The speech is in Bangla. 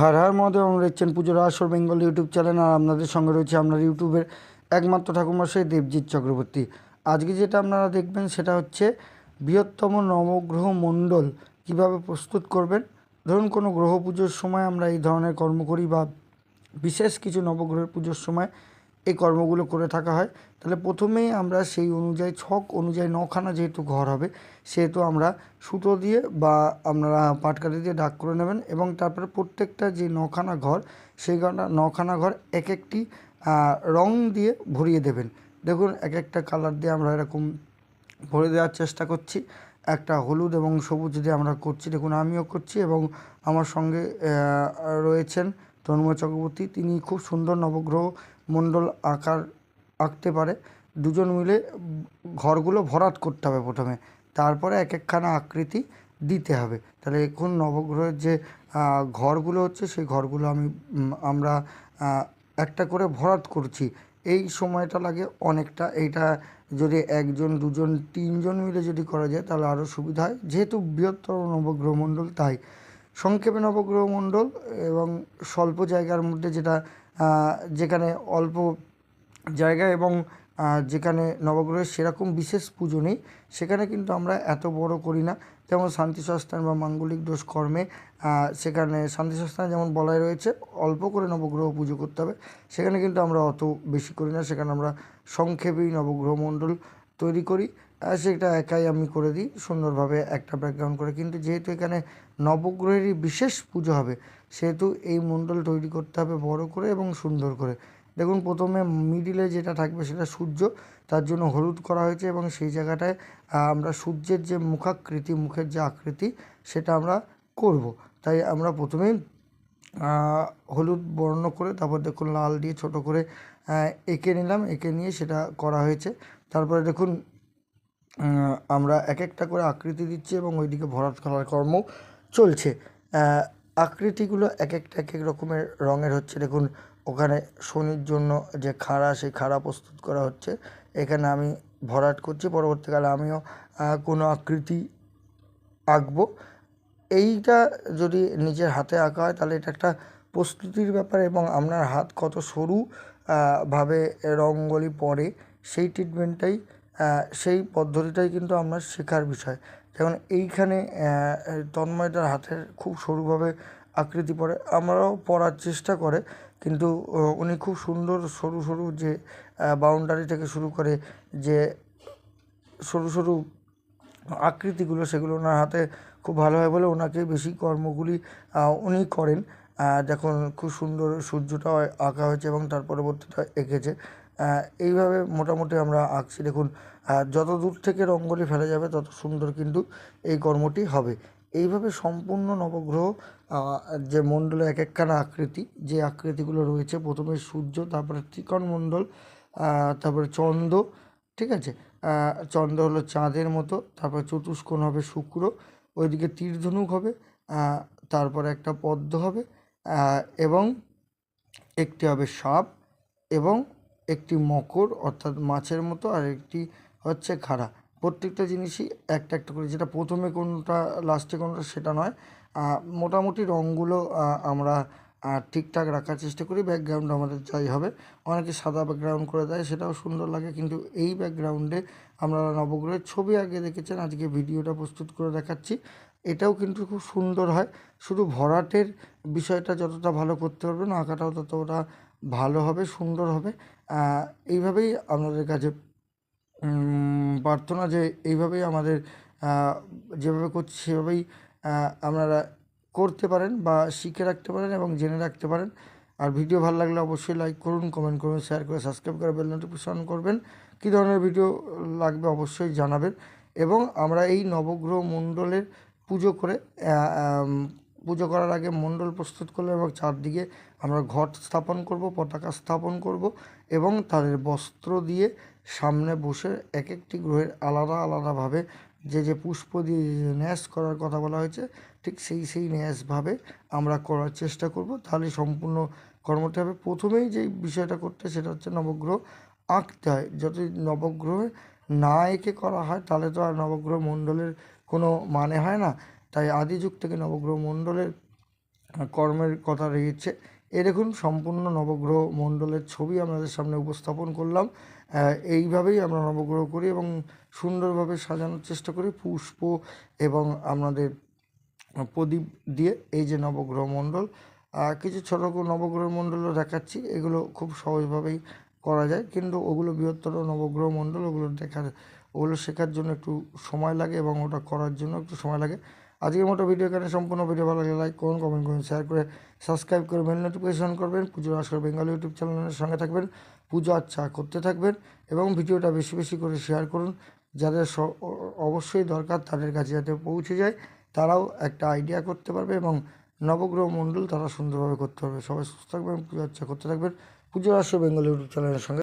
হার হার মহাদেব, আমরা দেখছেন পুজোর আসর বেঙ্গল ইউটিউব চ্যানেল, আর আপনাদের সঙ্গে রয়েছে আপনার ইউটিউবের একমাত্র ঠাকুরমশাই দেবজিৎ চক্রবর্তী। আজকে যেটা আপনারা দেখবেন সেটা হচ্ছে বৃহত্তম নবগ্রহ মণ্ডল কীভাবে প্রস্তুত করবেন। ধরুন কোনো গ্রহ পুজোর সময় আমরা এই ধরনের কর্ম করি বা বিশেষ কিছু নবগ্রহের পুজোর সময় এই কর্মগুলো করে থাকা হয়। তাহলে প্রথমেই আমরা সেই অনুযায়ী ছক অনুযায়ী নখানা যেহেতু ঘর হবে, সেহেতু আমরা সুতো দিয়ে বা আপনারা পাটকাঠি দিয়ে ডাক করে নেবেন এবং তারপরে প্রত্যেকটা যে নখানা ঘর, সেই নখানা ঘর এক একটি রং দিয়ে ভরিয়ে দেবেন। দেখুন এক একটা কালার দিয়ে আমরা এরকম ভরে দেওয়ার চেষ্টা করছি। একটা হলুদ এবং সবুজ দিয়ে আমরা করছি। দেখুন আমিও করছি এবং আমার সঙ্গে রয়েছেন তন্ময় চক্রবর্তী। তিনি খুব সুন্দর নবগ্রহ মণ্ডল আকার, আঁকতে পারে। দুজন মিলে ঘরগুলো ভরাট করতে হবে প্রথমে। তারপরে এক একখানা আকৃতি দিতে হবে। তাহলে এখন নবগ্রহের যে ঘরগুলো হচ্ছে, সেই ঘরগুলো আমি আমরা একটা করে ভরাট করছি। এই সময়টা লাগে অনেকটা। এইটা যদি একজন, দুজন, তিনজন মিলে যদি করা যায়, তাহলে আরও সুবিধা হয়। যেহেতু বৃহত্তর নবগ্রহ মণ্ডল, তাই। সংক্ষেপে নবগ্রহ মণ্ডল এবং স্বল্প জায়গার মধ্যে যেটা যেখানে অল্প জায়গা এবং যেখানে নবগ্রহের সেরকম বিশেষ পুজো নেই, সেখানে কিন্তু আমরা এত বড় করি না। যেমন শান্তি সংস্থান বা মাঙ্গলিক দোষ কর্মে সেখানে শান্তি সস্থানে যেমন বলাই রয়েছে, অল্প করে নবগ্রহ পুজো করতে হবে, সেখানে কিন্তু আমরা অত বেশি করি না। সেখানে আমরা সংক্ষেপেই নবগ্রহ মণ্ডল তৈরি করি। সেটা একাই আমি করে দিই, সুন্দরভাবে একটা ব্যাকগ্রাউন্ড করে। কিন্তু যেহেতু এখানে নবগ্রহেরই বিশেষ পুজো হবে, সেহেতু এই মণ্ডল তৈরি করতে হবে বড় করে এবং সুন্দর করে। দেখুন, প্রথমে মিডিলে যেটা থাকবে সেটা সূর্য, তার জন্য হলুদ করা হয়েছে এবং সেই জায়গাটায় আমরা সূর্যের যে মুখাকৃতি, মুখের যে আকৃতি, সেটা আমরা করব। তাই আমরা প্রথমেই হলুদ বর্ণ করে, তারপর দেখুন লাল দিয়ে ছোট করে এঁকে নিলাম, এঁকে নিয়ে সেটা করা হয়েছে। তারপরে দেখুন আমরা এক একটা করে আকৃতি দিচ্ছি এবং ওইদিকে ভরাট করার কর্ম চলছে। আকৃতিগুলো এক একটা এক এক রকমের রঙের হচ্ছে। দেখুন, ওখানে শনির জন্য যে খাড়া, সেই খাড়া প্রস্তুত করা হচ্ছে। এখানে আমি ভরাট করছি, পরবর্তীকালে আমিও কোনো আকৃতি আঁকবো। এইটা যদি নিজের হাতে আঁকা হয়, তাহলে এটা একটা প্রস্তুতির ব্যাপার এবং আপনার হাত কত সরু ভাবে রঙ্গোলি পড়ে, সেই ট্রিটমেন্টটাই সেই পদ্ধতিটাই কিন্তু আমরা শেখার বিষয়। যেমন এইখানে আহ, তন্ময়টার হাতের খুব সরুভাবে আকৃতি পড়ে আমরাও পড়ার চেষ্টা করে কিন্তু উনি খুব সুন্দর সরু সরু যে বাউন্ডারি থেকে শুরু করে যে সরু সরু আকৃতিগুলো সেগুলো ওনার হাতে খুব ভালো হয় বলে ওনাকে বেশি কর্মগুলি উনি করেন। দেখুন খুব সুন্দর সূর্যটাও আঁকা হয়েছে এবং তার পরবর্তীটা এঁকেছে। এইভাবে মোটামুটি আমরা আঁকছি। দেখুন যত দূর থেকে রঙ্গোলি ফেলা যাবে, তত সুন্দর কিন্তু এই কর্মটি হবে। এইভাবে সম্পূর্ণ নবগ্রহ যে মণ্ডলে এক একখানা আকৃতি, যে আকৃতিগুলো রয়েছে, প্রথমে সূর্য, তারপরে ত্রিকোণ মণ্ডল তারপরে চন্দ্র, ঠিক আছে? চন্দ্র হলো চাঁদের মতো, তারপরে চতুষ্কোণ হবে শুক্র, ওইদিকে তীরধনুক হবে তারপরে একটা পদ্ম হবে এবং একটি হবে সাপ, এবং একটি মকর অর্থাৎ মাছের মতো আর একটি হচ্ছে খাড়া। প্রত্যেকটা জিনিসই একটা একটা করে। যেটা প্রথমে কোনটা লাস্টে কোনটা সেটা নয়। মোটামুটি রঙগুলো আমরা ঠিকঠাক রাখার চেষ্টা করি। ব্যাকগ্রাউন্ড আমাদের যাই হবে। অনেকে সাদা ব্যাকগ্রাউন্ড করে দেয়, সেটাও সুন্দর লাগে। কিন্তু এই ব্যাকগ্রাউন্ডে আমরা নবগ্রহের ছবি আগে দেখেছেন। আজকে ভিডিওটা প্রস্তুত করে দেখাচ্ছি। এটাও কিন্তু খুব সুন্দর হয়। শুধু ভরাটের বিষয়টা যতটা ভালো করতে পারবেন আঁকাটাও ততটা ভালো হবে, সুন্দর হবে। এইভাবেই আপনাদের কাছে প্রার্থনা যে এইভাবেই আমাদের যেভাবে করছি সেভাবেই আপনারা করতে পারেন বা শিখে রাখতে পারেন এবং জেনে রাখতে পারেন। আর ভিডিও ভালো লাগলে অবশ্যই লাইক করুন, কমেন্ট করুন, শেয়ার করে সাবস্ক্রাইব করে বেল নোটিফিকেশন করবেন। কী ধরনের ভিডিও লাগবে অবশ্যই জানাবেন। এবং আমরা এই নবগ্রহ মণ্ডলের পুজো করে পুজো করার আগে মণ্ডল প্রস্তুত করলে এবং চারদিকে আমরা ঘট স্থাপন করব, পতাকা স্থাপন করব এবং তাদের বস্ত্র দিয়ে সামনে বসে এক একটি গ্রহের আলাদা আলাদাভাবে যে যে পুষ্প দিয়ে ন্যাস করার কথা বলা হয়েছে, ঠিক সেই সেই ন্যাসভাবে আমরা করার চেষ্টা করব। তাহলে সম্পূর্ণ কর্মটি হবে। প্রথমেই যে বিষয়টা করতে সেটা হচ্ছে নবগ্রহ আঁকতে হয়। যদি নবগ্রহে না এঁকে করা হয়, তাহলে তো আর নবগ্রহ মণ্ডলের কোনো মানে হয় না। তাই আদি যুগ থেকে নবগ্রহ মণ্ডলের কর্মের কথা রয়েছে। এ দেখুন, সম্পূর্ণ নবগ্রহ মণ্ডলের ছবি আপনাদের সামনে উপস্থাপন করলাম। এইভাবেই আমরা নবগ্রহ করি এবং সুন্দরভাবে সাজানোর চেষ্টা করি পুষ্প এবং আপনাদের প্রদীপ দিয়ে এই যে নবগ্রহ মণ্ডল। কিছু ছোটো নবগ্রহ মণ্ডলও দেখাচ্ছি। এগুলো খুব সহজভাবেই করা যায়। কিন্তু ওগুলো বৃহত্তর নবগ্রহ মণ্ডল, ওগুলো দেখার ওগুলো শেখার জন্য একটু সময় লাগে এবং ওটা করার জন্য একটু সময় লাগে। আজকের মতো ভিডিও এখানে সম্পূর্ণ। ভিডিও ভালো লাগলে লাইক করুন কমেন্ট করুন শেয়ার করে সাবস্ক্রাইব করে বেল নোটিফিকেশন করবেন। পুজোর আসর বেঙ্গল ইউটিউব চ্যানেলের সঙ্গে থাকবেন। পুজো আচ্ছা করতে থাকবেন এবং ভিডিওটা বেশি বেশি করে শেয়ার করুন। যাদের অবশ্যই দরকার তাদের কাছে যাতে পৌঁছে যায়। তারাও একটা আইডিয়া করতে পারবে এবং নবগ্রহ মণ্ডল তারা সুন্দরভাবে করতে পারবে। সবাই সুস্থ থাকবেন, পুজো আচ্ছা করতে থাকবেন। পুজোর আসর বেঙ্গল ইউটিউব চ্যানেলের সঙ্গে।